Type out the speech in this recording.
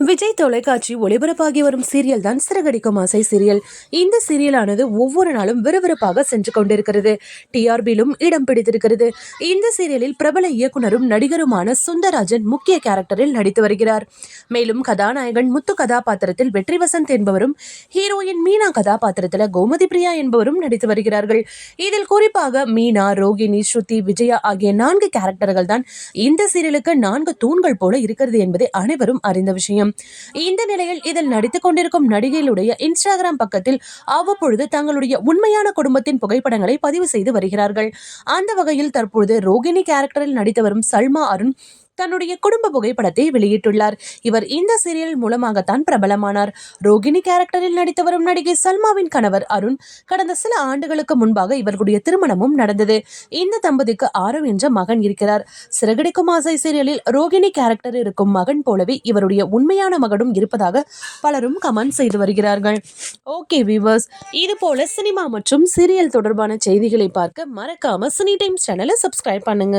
விஜய் தொலைக்காட்சி ஒளிபரப்பாகி வரும் சீரியல் தான் சிறகடிக்கும் ஆசை சீரியல். இந்த சீரியலானது ஒவ்வொரு நாளும் விறுவிறுப்பாக சென்று கொண்டிருக்கிறது. டிஆர்பியிலும் இடம் பிடித்திருக்கிறது. இந்த சீரியலில் பிரபல இயக்குனரும் நடிகருமான சுந்தரராஜன் முக்கிய கேரக்டரில் நடித்து வருகிறார். மேலும் கதாநாயகன் முத்து கதாபாத்திரத்தில் வெற்றி வசந்த் என்பவரும் ஹீரோயின் மீனா கதாபாத்திரத்தில் கோமதி பிரியா என்பவரும் நடித்து வருகிறார்கள். இதில் குறிப்பாக மீனா ரோகிணி ஸ்ருதி விஜயா ஆகிய நான்கு கேரக்டர்கள் தான் இந்த சீரியலுக்கு நான்கு தூண்கள் போல இருக்கிறது என்பதை அனைவரும் அறிந்த விஷயம். இந்த நிலையில் இதில் நடித்துக் கொண்டிருக்கும் நடிகைகளுடைய இன்ஸ்டாகிராம் பக்கத்தில் அவ்வப்பொழுது தங்களுடைய உண்மையான குடும்பத்தின் புகைப்படங்களை பதிவு செய்து வருகிறார்கள். அந்த வகையில் தற்பொழுது ரோகிணி கேரக்டரில் நடித்து வரும் சல்மா அருண் தன்னுடைய குடும்ப புகைப்படத்தை வெளியிட்டுள்ளார். இவர் இந்த சீரியல் மூலமாகத்தான் பிரபலமானார். ரோகிணி கேரக்டரில் நடித்து வரும் நடிகை சல்மாவின் கணவர் அருண். கடந்த சில ஆண்டுகளுக்கு முன்பாக இவர்களுடைய திருமணமும் நடந்தது. இந்த தம்பதிக்கு ஆரவ் என்ற மகன் இருக்கிறார். சிறகடிக்கும் ஆசை சீரியலில் ரோகிணி கேரக்டர் இருக்கும் மகன் போலவே இவருடைய உண்மையான மகனும் இருப்பதாக பலரும் கமெண்ட் செய்து வருகிறார்கள். ஓகே விவர்ஸ் இது போல சினிமா மற்றும் சீரியல் தொடர்பான செய்திகளை பார்க்க மறக்காம சினி டைம்ஸ் சேனலை சப்ஸ்கிரைப் பண்ணுங்க.